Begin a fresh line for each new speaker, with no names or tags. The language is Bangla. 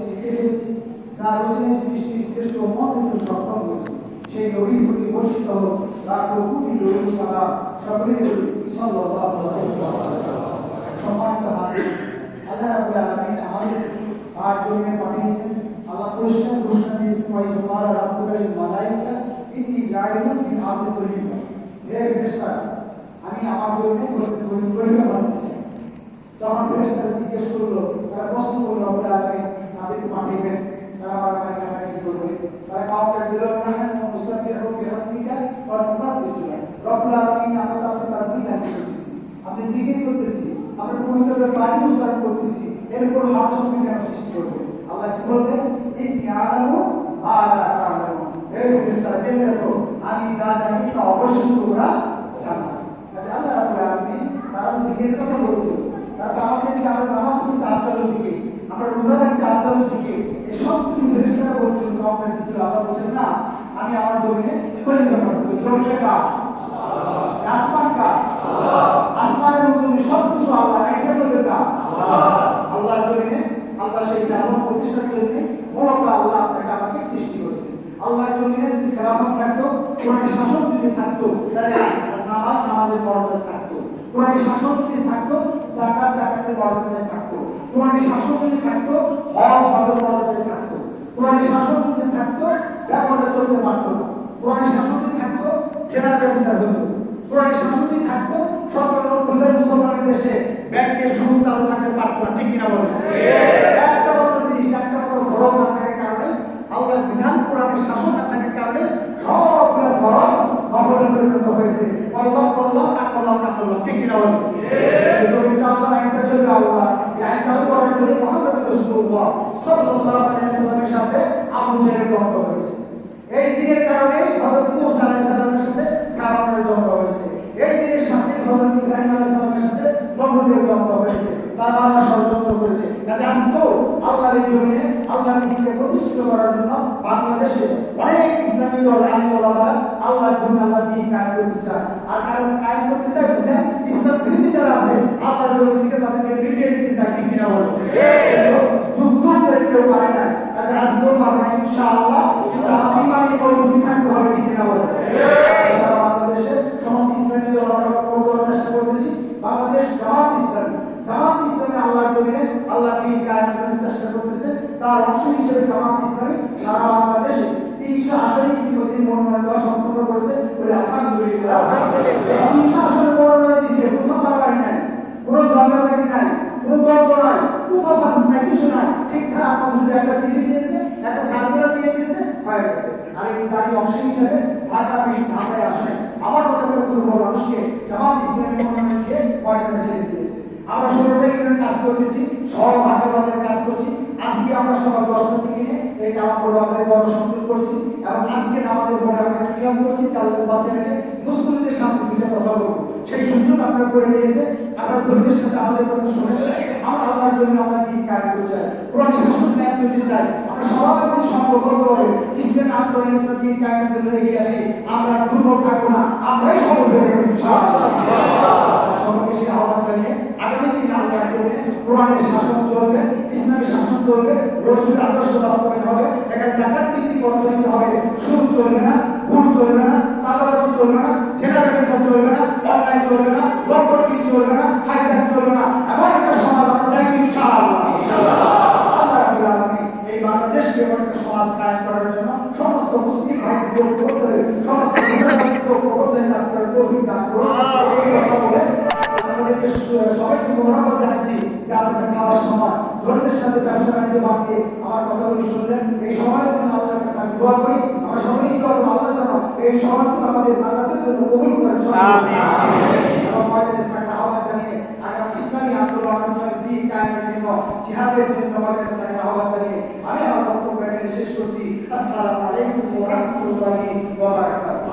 জিতে ফেলেছি যার রসিনে সৃষ্টি শ্রেষ্ঠ মত কিন্তু সক্ষম হয়েছে সেই নবীর প্রতি বর্ষিত হোক তার কোটি নবী সারা সকলে সাল্লাল্লাহু আলাইহি ওয়াসাল্লাম সম্মানিত হাজির আল্লাহ রাব্বুল আলামিন আমাদের তার জন্য পাঠিয়েছেন আল্লাহ পরিষ্কার ঘোষণা দিয়েছেন ওয়াইজ মালা রাব্বুল মালাইকা ইন্নী জাইলুন ফিল আরদি খলিফা হে ফেরেশতা আমি আমার জন্য তাদের পাঠাইবেন তারা আপনার তাসবিহ কেন সৃষ্টি আমি যা জানি তা অবশ্যই তোমরা জানো কাজে আল্লাহ রাব্বুল আলামিন তারা জিকির কথা বলছে তারা আমাদের যে নামাজ পড়ছি আফজালু জিকির আমরা রোজা রাখছি আফজালু জিকির এই সব কিছু ফেরেশতারা বলছিল কমেন্ট দিছিল আল্লাহ বলছেন না। আমি আমার জমিনে খলিফা বানাবো জমিনে কাজ আসমান কা আসমানের মধ্যে সব কিছু আল্লাহ, একটা চলবে কা আল্লাহর জমিনে আল্লাহ সেই ধর্ম প্রতিষ্ঠার জন্য মূলত আল্লাহ আপনাকে আমাকে সৃষ্টি করেছে আল্লাহর জমিনে যদি খেলাফত থাকতো কোরআন শাসন যদি থাকতো, তাহলে নামাজ, নামাজের মর্যাদা থাকতো। কোরআন শাসন যদি থাকতো জাকাত মর্যাদায় থাকতো কোরআন শাসন থাকতো, হজ হজের মর্যাদায় থাকতো কোরআন শাসন যদি থাকতো ব্যবহার চলতে পারতো না কোরআন শাসন থাকতো, সেটার ব্যবস্থা হতো। কোরআন শাসন থাকতো, সরকার মুসলমানের দেশে ব্যাংকের সুদ চালু থাকতে পারতো না, ঠিক কিনা বলেন একটা বড় জিনিস একটা বড় খরচ না থাকার কারণে আল্লাহর বিধান কোরআনের শাসন না থাকার কারণে সবগুলো খরচ নকলে পরিণত হয়েছে করলাম করলাম না করলাম না করলাম ঠিক কিনা বলেন জমিটা আল্লাহ একটা চলবে আল্লাহ এই আইন চালু করার জন্য মোহাম্মদ রসুল্লাহ সাল্লাল্লাহু আলাইহি সাল্লামের সাথে আবু জেহেল দ্বন্দ্ব হয়েছে এই দিনের কারণে হযরত মুসা আলাইহিস সাথে কারণের দ্বন্দ্ব হয়েছে। এই দিনের সাথে হযরত ইব্রাহিম আলাইহিস সাথে নমরুদের দ্বন্দ্ব হয়েছে। তারা ষড়যন্ত্র করেছে। কাজে আজকেও আল্লাহর এই জমিনে আল্লাহর দিনকে প্রতিষ্ঠিত করার জন্য বাংলাদেশে অনেক ইসলামী দল আলিম ওলামারা আল্লাহর জন্য আল্লাহ দিন কায়েম করতে চায়। আর কারণ কায়েম করতে চায় বুঝে ইসলাম বিরোধী যারা আছে আল্লাহর জমির দিকে তাদেরকে মিলিয়ে দিতে চায় ঠিক কিনা বলো? যুগ যুগ করে কেউ পারে না। কাজে আজকেও পারবে না ইনশাআল্লাহ। তার অংশ হিসেবে জামাত ইসলামী সারা বাংলাদেশে তিনশো আসনে ইতিমধ্যে মনোনয়ন দেওয়া সম্পূর্ণ করেছে বলে আলহামদুলিল্লাহ। তিনশো আসনে মনোনয়ন দিয়েছে প্রথম বাবার নাই কোনো জনজাতি নাই কোনো দ্বন্দ্ব নাই কোথাও পাশে নাই কিছু নাই। ঠিকঠাক আপনার যদি একটা চিঠি দিয়েছে একটা সার্কুলার দিয়ে দিয়েছে হয়ে গেছে। আর এই তারই অংশ হিসেবে ঢাকা বিশ ঢাকায় আসনে আমার মতো করে পূর্ব মানুষকে জামাত ইসলামী মনোনয়ন খেয়ে ময়দানে ছেড়ে দিয়েছে। আমরা ষোলোটা ইউনিয়ন কাজ করতেছি সব হাটে বাজারে কাজ করছি আজকে আমরা সকাল দশটা থেকে এই কালামপুর বাজারে বড় সংযোগ করছি এবং আজকে আমাদের বোর্ডে আমরা নিয়ম করছি চালের বাসে রেখে মুসলিমদের সামনে দুইটা কথা বলব। সেই সুযোগ আপনারা করে নিয়েছে আপনারা ধৈর্যের সাথে আমাদের কথা শুনেছে আমরা আল্লাহর জন্য আল্লাহ দিন কাজ করতে চাই। কোরআন শাসন কায়েম করতে চাই। আমরা সবাই যদি সংকল্পভাবে ইসলাম আন্দোলন ইসলাম দিন কায়েমের জন্য এগিয়ে আসি। আমরা দুর্বল থাকব না। আমরাই সফল হয়ে সবাইকে সেই আহ্বান জানিয়ে আগামী দিন আল্লাহ করবে কোরআনের শাসন চলবে ইসলামের শাসন চলবে, রসুলের আদর্শ বাস্তবায়ন হবে এখানে জাকাত ভিত্তিক অর্থনীতি হবে, সুদ চলবে না, ঘুষ চলবে না, চাঁদাবাজি চলবে না, ছেঁড়া ব্যবসা চলবে না, অনলাইন চলবে না লটপটগিরি চলবে না, হাইজ্যাক চলবে না, এমন একটা সমাজ আমরা চাই ইনশাআল্লাহ। এই বাংলাদেশকে একটা সমাজ কায়েম করার জন্য সমস্ত মুসলিম করে সমস্ত কাজ করার তৌফিক দান করুন। এই কথা বলে আপনাদেরকে সবাইকে মনোভাব জানাচ্ছি যে আপনাদের খাওয়ার সময় ধৈর্যের সাথে ব্যবসা বাণিজ্য বাদ আমার কথাগুলো শুনলেন। এই সময়ের জন্য আল্লাহর কাছে আমি দোয়া করি। আমরা সবাই দোয়া করব আল্লাহ যেন এই সময়টুকু আমাদের নাজাতের জন্য কবুল করেন এবং ময়দানে থাকার আহ্বান জানিয়ে আগামী ইসলামী আন্দোলন ইসলামী দিন কায়েমের জন্য জিহাদের জন্য ময়দানে থাকার আহ্বান জানিয়ে আমি আমার বক্তব্য এখানে শেষ করছি। আসসালামু আলাইকুম ওয়া রাহমাতুল্লাহি ওয়া বারাকাতুহু।